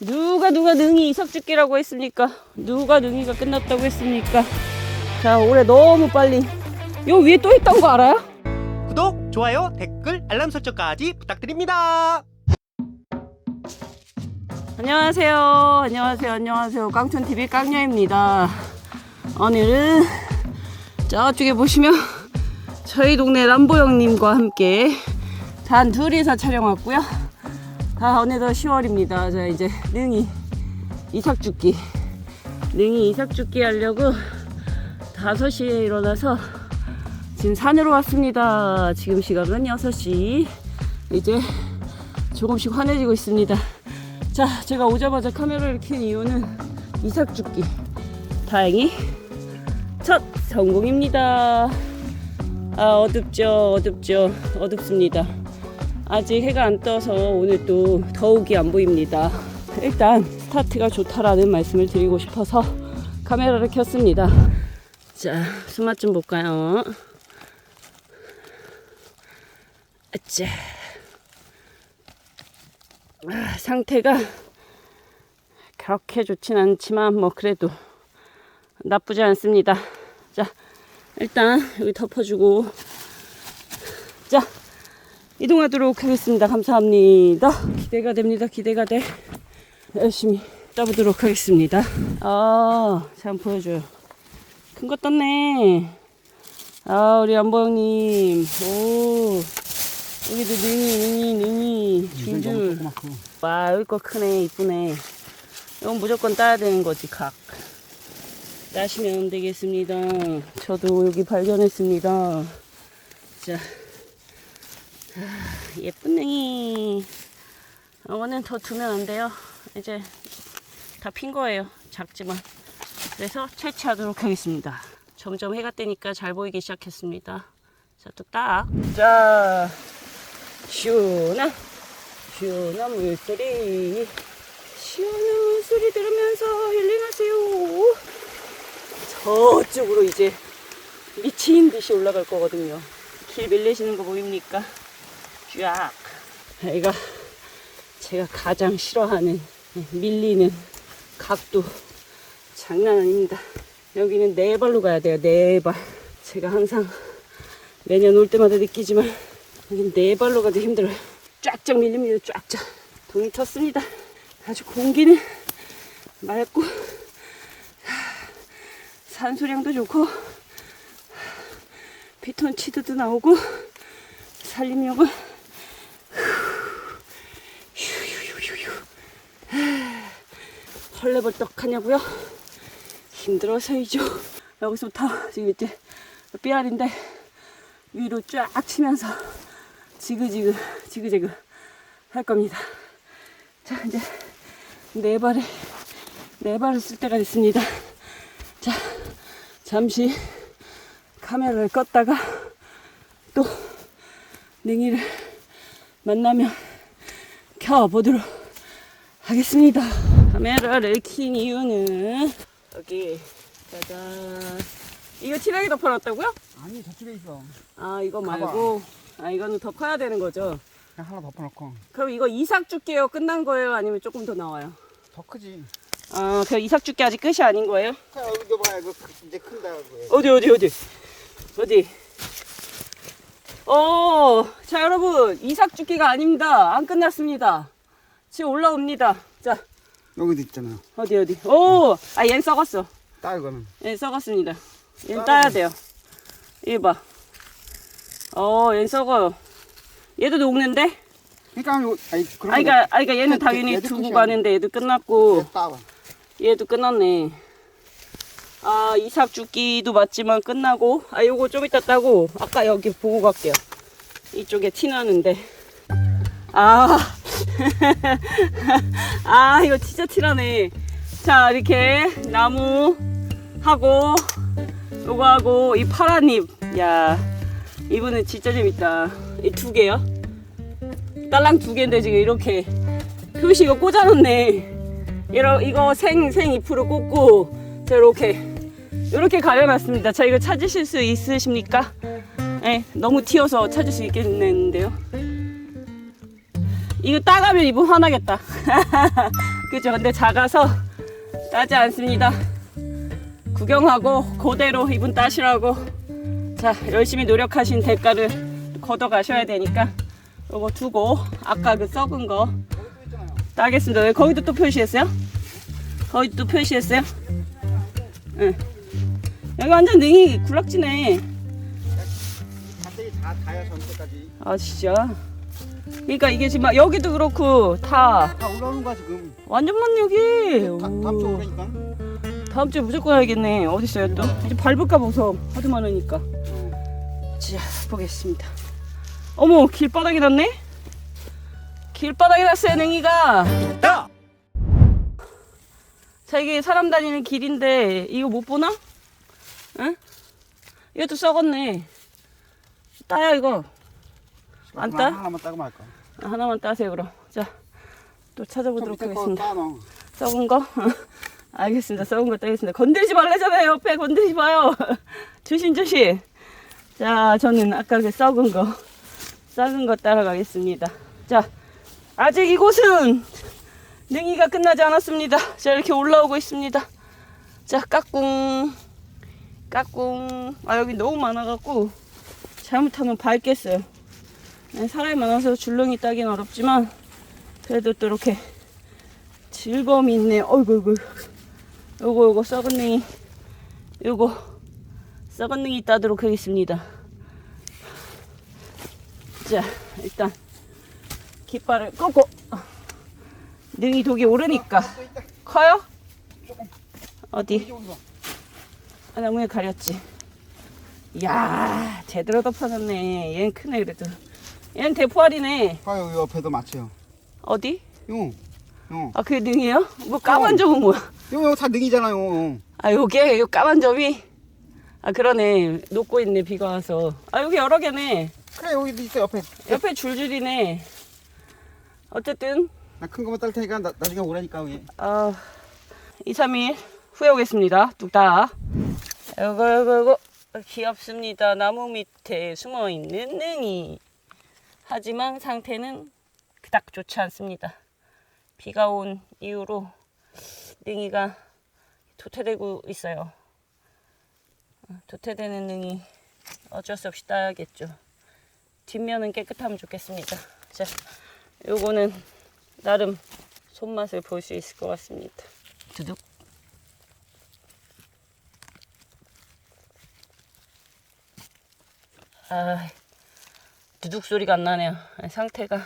누가 누가 능이 이삭죽기라고 했습니까? 누가 능이가 끝났다고 했습니까? 자 올해 너무 빨리 요 위에 또 있던 거 알아요? 구독, 좋아요, 댓글, 알람 설정까지 부탁드립니다. 안녕하세요 안녕하세요 안녕하세요 깡촌TV 깡녀입니다 오늘은 저쪽에 보시면 저희 동네 람보 형님과 함께 단 둘이서 촬영 왔고요 아 어느덧 10월입니다 자 이제 능이 이삭 죽기 능이 이삭 죽기 하려고 5시에 일어나서 지금 산으로 왔습니다 지금 시각은 6시 이제 조금씩 환해지고 있습니다 자, 제가 오자마자 카메라를 켠 이유는 이삭 죽기. 다행히 첫 성공입니다. 아, 어둡죠, 어둡죠, 어둡습니다. 아직 해가 안 떠서 오늘 또 더욱이 안 보입니다. 일단 스타트가 좋다라는 말씀을 드리고 싶어서 카메라를 켰습니다. 자, 수맛 좀 볼까요? 아짜. 아, 상태가 그렇게 좋진 않지만 뭐 그래도 나쁘지 않습니다. 자 일단 여기 덮어주고 자 이동하도록 하겠습니다. 감사합니다. 기대가 됩니다. 기대가 돼. 열심히 따보도록 하겠습니다. 아, 참 보여줘요. 큰 거 떴네. 아, 우리 안보 형님. 오. 여기도 능이, 능이, 능이. 줄줄. 와, 여기 거 크네. 이쁘네. 이건 무조건 따야 되는 거지, 각. 따시면 되겠습니다. 저도 여기 발견했습니다. 자. 아, 예쁜 능이. 이거는 더 두면 안 돼요. 이제 다 핀 거예요. 작지만. 그래서 채취하도록 하겠습니다. 점점 해가 뜨니까 잘 보이기 시작했습니다. 자, 또 딱. 자, 시원한, 시원한 물소리. 시원한 물소리 들으면서 힐링하세요. 저쪽으로 이제 미친 듯이 올라갈 거거든요. 길 밀리시는 거 보입니까? 쫙. 애가 제가 가장 싫어하는 밀리는 각도 장난 아닙니다. 여기는 네 발로 가야 돼요. 네 발. 제가 항상 매년 올 때마다 느끼지만 여긴 네 발로 가도 힘들어요. 쫙쫙 밀립니다. 쫙쫙. 동이 텄습니다. 아주 공기는 맑고 산소량도 좋고 피톤치드도 나오고 살림력은 헐레벌떡 하냐고요? 힘들어서이죠. 여기서부터 지금 이제 삐알인데 위로 쫙 치면서 지그지그 지그재그 할 겁니다. 자 이제 네 발에 네 발을 쓸 때가 됐습니다. 자 잠시 카메라를 껐다가 또 능이를 만나면 켜보도록 하겠습니다. 카메라를 킨 이유는 여기 짜잔 이거 티라기 덮어놨다고요? 아니 저쪽에 있어. 아 이거 말고 아 이거는 더 커야 되는 거죠? 그냥 하나 덮어놓고 그럼 이거 이삭 줄게요 끝난 거예요? 아니면 조금 더 나와요? 더 크지. 아 그럼 이삭 줄게 아직 끝이 아닌 거예요? 자 이거 봐야 이거 크- 이제 큰다고. 어디 어디 어디 어디 어자 여러분 이삭 줄기가 아닙니다 안 끝났습니다 지금 올라옵니다 자 여기도 있잖아. 어디 어디 오아 얘는 썩었어 따 이거는. 얘는 썩었습니다 얘는 따야 돼요 이 봐 어 얘는 썩어요 얘도 녹는데 그러니까 요 아니 그런 아 그러니까, 아 그러니까 얘는 얘- 당연히 얘도 두고 끝이야. 가는데 얘도 끝났고 거 따봐. 얘도 끝났네. 아, 이삭 죽기도 맞지만 끝나고, 아, 요거 좀 이따 따고, 아까 여기 보고 갈게요. 이쪽에 티 나는데. 아, 아, 이거 진짜 티나네. 자, 이렇게 나무 하고, 요거 하고, 이 파란 잎. 야, 이분은 진짜 재밌다. 이 두 개요? 딸랑 두 개인데 지금 이렇게 표시 이거 꽂아놓네. 이러, 이거 생, 생 잎으로 꽂고, 자, 이렇게, 이렇게 가려놨습니다. 자, 이거 찾으실 수 있으십니까? 네, 너무 튀어서 찾을 수 있겠는데요. 이거 따가면 이분 화나겠다. 그죠? 근데 작아서 따지 않습니다. 구경하고 그대로 이분 따시라고 자 열심히 노력하신 대가를 걷어 가셔야 되니까 요거 두고 아까 그 썩은 거 따겠습니다. 왜 거기도 또 표시했어요? 거기 또 표시했어요? 응. 여기 완전 능이 전체까지 아 진짜. 그러니까 이게 지금 막 여기도 그렇고 다 다 올라오는 거야 지금. 완전 많네 여기. 다, 다음 주 오. 오라니까. 다음 주에 무조건 해야겠네. 어디 있어요 또? 이제 밟을까 무서워. 하도 많으니까. 자 보겠습니다. 어머 길바닥에 났네. 길바닥에 났어요 능이가. 다! 자 이게 사람 다니는 길인데 이거 못 보나? 응? 이것도 썩었네. 따야 이거. 안 따? 하나만 따고 말까. 아, 하나만 따세요 그럼. 자 또 찾아보도록 하겠습니다. 썩은 거? 알겠습니다. 썩은 거 따겠습니다. 건드리지 말래잖아요. 옆에 건드리지 마요. 조심 조심. 자, 저는 아까 그 썩은 거, 썩은 거 따라가겠습니다. 자, 아직 이곳은 능이가 끝나지 않았습니다. 자, 이렇게 올라오고 있습니다. 자, 까꿍, 까꿍. 아, 여기 너무 많아갖고 잘못하면 밟겠어요. 네, 사람이 많아서 줄렁이 따긴 어렵지만 그래도 또 이렇게 즐거움이 있네. 어이구, 어이구. 요거, 요거, 썩은 능이. 요거, 썩은 능이 따도록 하겠습니다. 자, 일단, 깃발을 꺾고. 능이 독이 오르니까. 커요? 어디? 아, 나무에 가렸지. 이야, 제대로 덮어놨네. 얘는 크네, 그래도. 얘는 대포알이네. 봐요 이 옆에도 맞춰요. 어디? 요. 요. 아, 그게 능이에요? 뭐 까만 점은 뭐야? 요거 다 능이잖아요. 아, 요게, 요 까만 점이? 아, 그러네. 녹고 있네, 비가 와서. 아, 여기 여러 개네. 그래 여기도 있어 옆에. 옆에 줄줄이네. 어쨌든, 나 큰 거만 딸 테니까 나, 나중에 오라니까 여기. 아, 2, 3일 후에 오겠습니다. 뚝딱. 요거, 요거, 요거. 귀엽습니다. 나무 밑에 숨어 있는 능이. 하지만 상태는 그닥 좋지 않습니다. 비가 온 이후로 능이가 도태되고 있어요. 어, 도태되는 능이 어쩔 수 없이 따야겠죠. 뒷면은 깨끗하면 좋겠습니다. 자, 요거는 나름 손맛을 볼 수 있을 것 같습니다. 두둑. 아, 두둑 소리가 안 나네요. 아, 상태가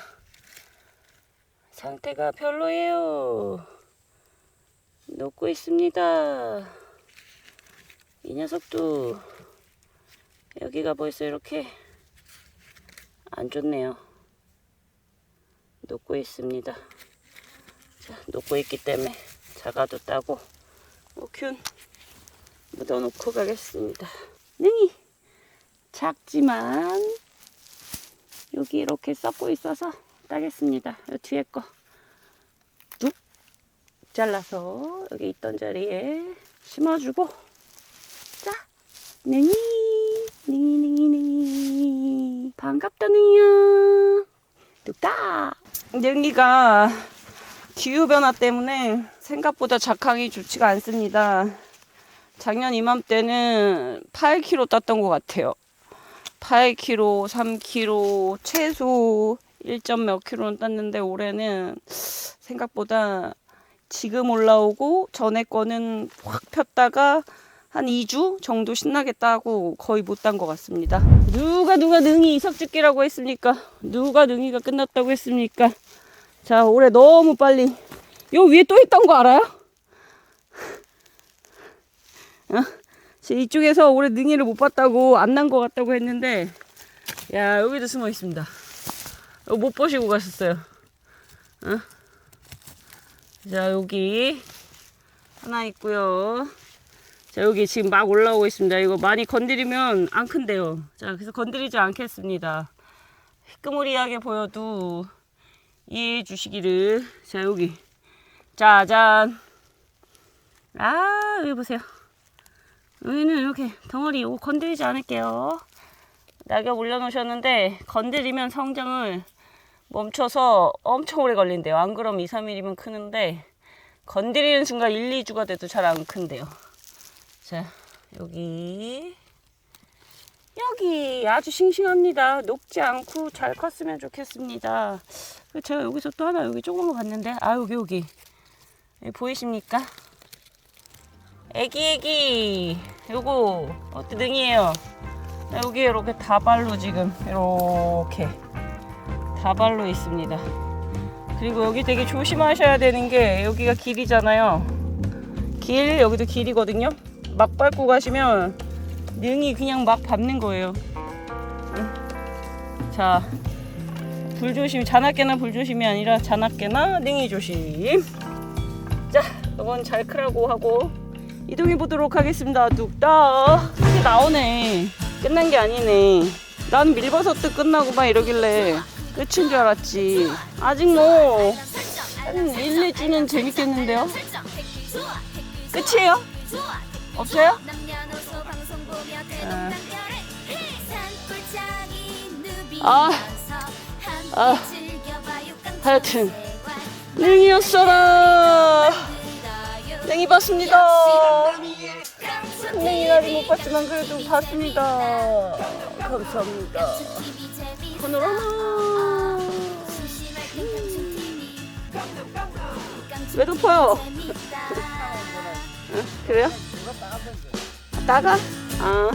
상태가 별로예요. 녹고 있습니다. 이 녀석도 여기가 벌써 이렇게 안 좋네요. 녹고 있습니다. 자, 녹고 있기 때문에 자가도 따고 오큐 묻어놓고 가겠습니다. 능이 작지만 여기 이렇게 썩고 있어서 따겠습니다. 요 뒤에 거. 뚝 잘라서 여기 있던 자리에 심어주고. 자 능이 능이 능이 능이 반갑다 능이야 뚝딱 능이가 기후변화 때문에 생각보다 작황이 좋지가 않습니다. 작년 이맘때는 8kg 땄던 것 같아요. 8kg, 3kg, 최소 1점 몇 킬로는 땄는데 올해는 생각보다 지금 올라오고 전에 거는 확 폈다가 한 2주 정도 신나게 따고 거의 못 딴 것 같습니다. 누가 누가 능이 이석죽기라고 했습니까? 누가 능이가 끝났다고 했습니까? 자, 올해 너무 빨리. 요 위에 또 있던 거 알아요? 어? 제 이쪽에서 올해 능이를 못 봤다고 안 난 것 같다고 했는데, 야, 여기도 숨어 있습니다. 이거 못 보시고 가셨어요. 어? 자, 여기 하나 있고요. 자, 여기 지금 막 올라오고 있습니다. 이거 많이 건드리면 안 큰데요. 자, 그래서 건드리지 않겠습니다. 희끄무리하게 보여도 이해해 주시기를. 자, 여기. 짜잔. 아, 여기 보세요. 여기는 이렇게 덩어리 이거 건드리지 않을게요. 낙엽 올려놓으셨는데 건드리면 성장을 멈춰서 엄청 오래 걸린대요. 안 그럼 2, 3일이면 크는데 건드리는 순간 1, 2주가 돼도 잘 안 큰대요. 자, 여기. 여기 아주 싱싱합니다. 녹지 않고 잘 컸으면 좋겠습니다. 그 제가 여기서 또 하나 여기 조그만 거 봤는데 아 여기 여기 여기 보이십니까? 애기 애기 요거 어때 능이에요. 나 여기 이렇게 다발로 지금 이렇게 다발로 있습니다. 그리고 여기 되게 조심하셔야 되는 게 여기가 길이잖아요. 길 여기도 길이거든요. 막 밟고 가시면 능이 그냥 막 밟는 거예요. 응. 자, 불 조심, 자나깨나 불 조심이 아니라 자나깨나 능이 조심. 자, 이건 잘 크라고 하고 이동해 보도록 하겠습니다. 뚝딱. 이게 나오네. 끝난 게 아니네. 난 밀버섯도 끝나고 막 이러길래 끝인 줄 알았지. 아직 뭐, 한 1, 2주는 재밌겠는데요? 끝이에요? 없어요? 아, 아, 하여튼 능이었어라. 능이 봤습니다. 능이 아직 못 봤지만 그래도 봤습니다. 감사합니다. 파노라마. 왜 덮어요? 응? 그래요? 나가? 아.